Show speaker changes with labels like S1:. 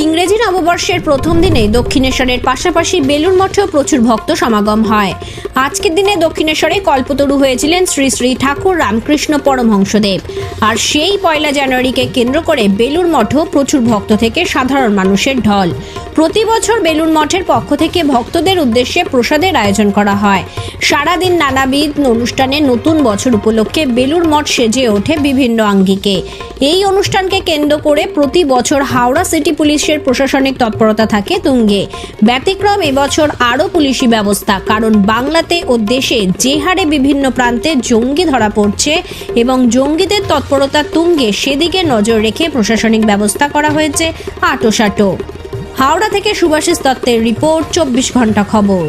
S1: ইংরেজি নববর্ষের প্রথম দিনে দক্ষিণেশ্বরের পাশাপাশি বেলুর মঠেও প্রচুর ভক্ত সমাগম হয়। আজকের দিনে দক্ষিণেশ্বরে কল্পতরু হয়েছিলেন শ্রী শ্রী ঠাকুর রামকৃষ্ণ পরমহংসদেব। আর সেই পয়লা জানুয়ারিকে কেন্দ্র করে বেলুর মঠেও প্রচুর ভক্ত থেকে সাধারণ মানুষের ঢল। প্রতি বছর বেলুর মঠের পক্ষ থেকে ভক্তদের উদ্দেশ্যে প্রসাদের আয়োজন করা হয়। সারাদিন নানাবিধ অনুষ্ঠানে নতুন বছর উপলক্ষে বেলুর মঠ সেজে ওঠে বিভিন্ন আঙ্গিকে। এই অনুষ্ঠানকে কেন্দ্র করে প্রতি বছর হাওড়া সিটি পুলিশের প্রশাসনিক তৎপরতা থাকে তুঙ্গে। ব্যতিক্রম এবছর আরও পুলিশি ব্যবস্থা, কারণ বাংলাতে ও দেশে যে হারে বিভিন্ন প্রান্তে জঙ্গি ধরা পড়ছে এবং জঙ্গিদের তৎপরতা তুঙ্গে সেদিকে নজর রেখে প্রশাসনিক ব্যবস্থা করা হয়েছে আটোসাটো। হাওড়া থেকে সুভাষিস দত্তের রিপোর্ট, চব্বিশ ঘণ্টা খবর।